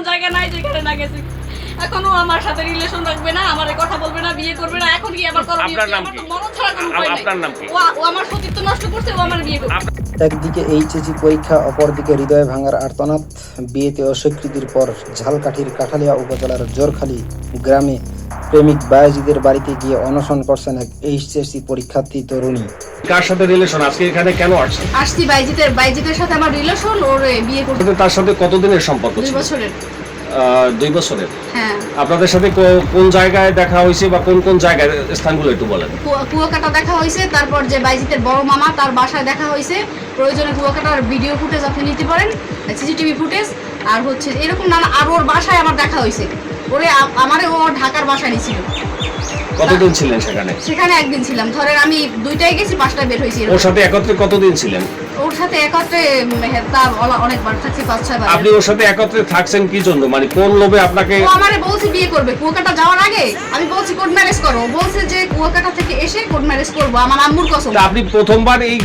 এমন জায়গা নাই যেখানে না গেছি। এখনও আমার সাথে রিলেশন রাখবে না আমারে কথা বলবে না বিয়ে করবে না এখন কি আবার করবে আপনার নাম কি? আপনার নাম কি? ও- ও আমার সতীত্ব নষ্ট করছে ও আমার বিয়ে করবে। একদিকে এইচএসি পরীক্ষা অপরদিকে হৃদয় ভাঙার আর্তনাদ। বিয়েতে অস্বীকৃতির পর ঝালকাঠির কাঠালিয়া উপজেলার জোরখালি গ্রামে প্রেমিক বায়াজিদের বাড়িতে গিয়ে অনশন করছেন এক এইচএসসি পরীক্ষার্থী তরুণী। কার সাথে রিলেশন আজকে এখানে কেন আসছেন? আসছি বাইজিতের বাইজিতের সাথে আমার রিলেশন ওর বিয়ে করতে। তার সাথে কতদিনের সম্পর্ক দুই ছিল? বছরের। দুই বছরের? হ্যাঁ। আপনাদের সাথে কোন জায়গায় দেখা হয়েছে বা কোন কোন জায়গায় স্থানগুলো একটু বলেন? কুয়াকাটা দেখা হয়েছে তারপর যে বাইজিতের বড় মামা তার বাসায় দেখা হয়েছে। প্রয়োজনে কুয়াকাটার ভিডিও ফুটেজ আপনি নিতে পারেন সিসিটিভি ফুটেজ আর হচ্ছে এরকম নানা আর ওর বাসায় আমার দেখা হয়েছে। আ- আমারে ও ঢাকার বাসায় নিয়েছিল কতদিন ছিলেন সেখানে? সেখানে একদিন ছিলাম। ধরেন আমি দুইটায় গেছি পাঁচটায় বের হয়েছি ওর সাথে একত্রে কতদিন ছিলেন? ওর সাথে একত্রে উম, হ্যাঁ, তা অলা- অনেকবার থাকছি পাঁচ ছয় বার। আপনি ওর সাথে একত্রে থাকছেন কি জন্য? মানে কোন লোভে আপনাকে ও আমারে বলছে বিয়ে করবে কুয়াকাটা যাওয়ার আগে? আমি বলছি কোর্ট ম্যারেজ করো। বলছে যে কুয়াকাটা থেকে এসে কোর্ট ম্যারেজ করব আমার আম্মুর কসম। আপনি প্রথমবার এই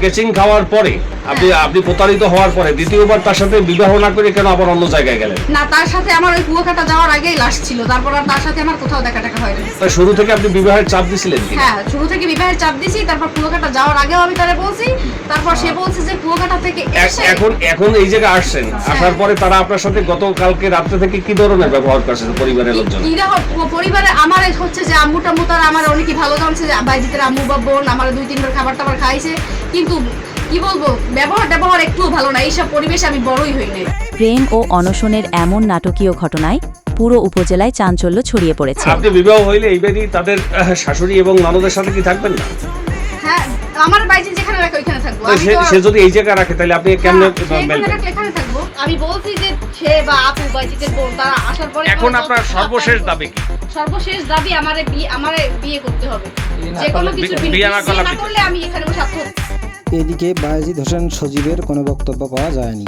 গেচিং খাওয়ার পরে আপনি আপনি প্রতারিত হওয়ার পরে দ্বিতীয়বার তার সাথে বিবাহ না করে কেন আবার অন্য জায়গায় গেলেন? না তার সাথে আমার ওই কুয়াকাটা যাওয়ার আগেই লাশ ছিল তারপর আর তার সাথে আমার কোথাও দেখা টাকা হয়নি শুরু থেকে আপনি বিবাহের চাপ দিছিলেন কি হ্যাঁ শুরু থেকে বিবাহের চাপ দিছি তারপর কুয়াকাটা যাওয়ার আগেও আমি তারা বলছি তারপর সে বলছে যে কুয়াকাটা থেকে এখন এখন এই জায়গায় আসছেন আসার পরে তারা আপনার সাথে গতকালকে রাত্রে থেকে কি ধরনের ব্যবহার করছেন পরিবারের লোকজন পরিবারে আমার হচ্ছে যে আম্মু টাম্মু তারা আমার অনেকই ভালো জানছে যে বাইজিতের আম্মু বা বোন আমার দুই তিনবার খাবার টাবার খাইছে। কিন্তু কি বলব ব্যবহার ব্যবহার একটুও ভালো না এইসব পরিবেশে আমি বড়ই হই নাই। প্রেম ও অনশনের এমন নাটকীয় ঘটনায় পুরো উপজেলায় চাঞ্চল্য ছড়িয়ে পড়েছে। আপনি বিবাহ হইলে এই বাড়ি তাদের শাশুড়ি এবং ননদের সাথে কি থাকবেন না? হ্যাঁ আমার বাইজি যেখানে রাখে ওইখানে থাকব। আমি সে- তো সে যদি এই জায়গা রাখে তাহলে আপনি কেমনে হ্যাঁ, এখানে রাখলে এখানে থাকব। আমি বলছি যে সে বা আপু বাইজিতের বোন তারা আসার পরে এখন আপনার সর্বশেষ দাবি কি? সর্বশেষ দাবি আমারে বিয়ে আমারে বিয়ে করতে হবে। যে কোনো কিছু বিয়ে- না করলে করলে আমি এখানে বসে আত্মহত্যা এদিকে বায়াজিদ হোসেন সজীবের কোনো বক্তব্য পাওয়া যায়নি।